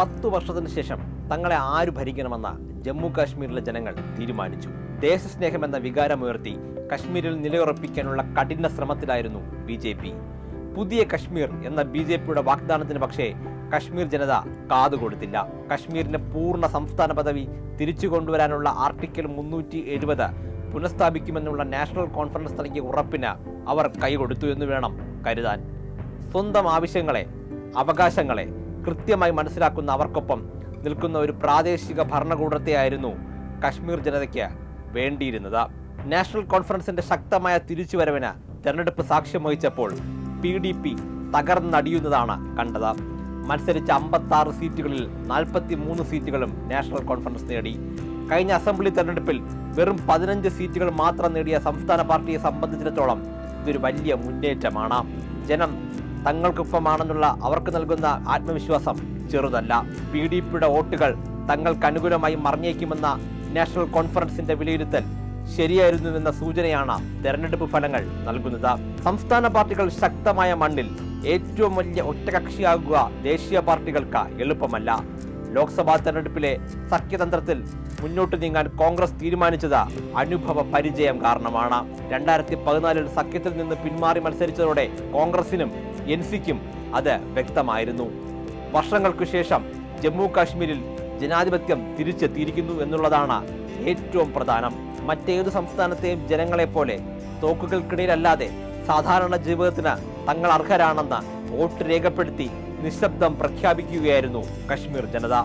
പത്തു വർഷത്തിന് ശേഷം തങ്ങളെ ആര് ഭരിക്കണമെന്ന ജമ്മു കാശ്മീരിലെ ജനങ്ങൾ തീരുമാനിച്ചു. ദേശസ്നേഹം എന്ന വികാരമുയർത്തി കശ്മീരിൽ നിലയുറപ്പിക്കാനുള്ള കഠിന ശ്രമത്തിലായിരുന്നു ബി ജെ പി. പുതിയ കശ്മീർ എന്ന ബി ജെ പിയുടെ വാഗ്ദാനത്തിന് പക്ഷേ കശ്മീർ ജനത കാതുകൊടുത്തില്ല. കശ്മീരിന്റെ പൂർണ സംസ്ഥാന പദവി തിരിച്ചു കൊണ്ടുവരാനുള്ള ആർട്ടിക്കിൾ മുന്നൂറ്റി എഴുപത് പുനഃസ്ഥാപിക്കുമെന്നുള്ള നാഷണൽ കോൺഫറൻസ് നൽകിയ ഉറപ്പിന് അവർ കൈകൊടുത്തു എന്ന് വേണം കരുതാൻ. സ്വന്തം ആവശ്യങ്ങളെ അവകാശങ്ങളെ കൃത്യമായി മനസ്സിലാക്കുന്ന അവർക്കൊപ്പം നിൽക്കുന്ന ഒരു പ്രാദേശിക ഭരണകൂടത്തെയായിരുന്നു കശ്മീർ ജനതയ്ക്ക് വേണ്ടിയിരുന്നത്. നാഷണൽ കോൺഫറൻസിന്റെ ശക്തമായ തിരിച്ചുവരവിന് തെരഞ്ഞെടുപ്പ് സാക്ഷ്യം വഹിച്ചപ്പോൾ പി ഡി പി തകർന്നടിയുന്നതാണ് കണ്ടത്. മത്സരിച്ച അമ്പത്തി ആറ് സീറ്റുകളിൽ നാൽപ്പത്തി മൂന്ന് സീറ്റുകളും നാഷണൽ കോൺഫറൻസ് നേടി. കഴിഞ്ഞ അസംബ്ലി തെരഞ്ഞെടുപ്പിൽ വെറും പതിനഞ്ച് സീറ്റുകൾ മാത്രം നേടിയ സംസ്ഥാന പാർട്ടിയെ സംബന്ധിച്ചിടത്തോളം ഇതൊരു വലിയ മുന്നേറ്റമാണ്. ജനം തങ്ങൾക്കൊപ്പമാണെന്നുള്ള അവർക്ക് നൽകുന്ന ആത്മവിശ്വാസം ചെറുതല്ല. പി ഡി പിയുടെ വോട്ടുകൾ തങ്ങൾക്ക് അനുകൂലമായി മറിഞ്ഞേക്കുമെന്ന നാഷണൽ കോൺഫറൻസിന്റെ വിലയിരുത്തൽ ശരിയായിരുന്നുവെന്ന സൂചനയാണ് തെരഞ്ഞെടുപ്പ് ഫലങ്ങൾ നൽകുന്നത്. സംസ്ഥാന പാർട്ടികൾ ശക്തമായ മണ്ണിൽ ഏറ്റവും വലിയ ഒറ്റകക്ഷിയാകുക ദേശീയ പാർട്ടികൾക്ക് എളുപ്പമല്ല. ലോക്സഭാ തെരഞ്ഞെടുപ്പിലെ സഖ്യതന്ത്രത്തിൽ മുന്നോട്ട് നീങ്ങാൻ കോൺഗ്രസ് തീരുമാനിച്ചത് അനുഭവ പരിചയം കാരണമാണ്. രണ്ടായിരത്തി പതിനാലിൽ സഖ്യത്തിൽ നിന്ന് പിന്മാറി മത്സരിച്ചതോടെ കോൺഗ്രസിനും എൻ സിക്കും അത് വ്യക്തമായിരുന്നു. വർഷങ്ങൾക്കു ശേഷം ജമ്മു കാശ്മീരിൽ ജനാധിപത്യം തിരിച്ചെത്തിയിരിക്കുന്നു എന്നുള്ളതാണ് ഏറ്റവും പ്രധാനം. മറ്റേത് സംസ്ഥാനത്തെയും ജനങ്ങളെപ്പോലെ തോക്കുകൾക്കിടയിലല്ലാതെ സാധാരണ ജീവിതത്തിന് തങ്ങൾ അർഹരാണെന്ന് വോട്ട് രേഖപ്പെടുത്തി നിശബ്ദം പ്രഖ്യാപിക്കുകയായിരുന്നു കശ്മീർ ജനത.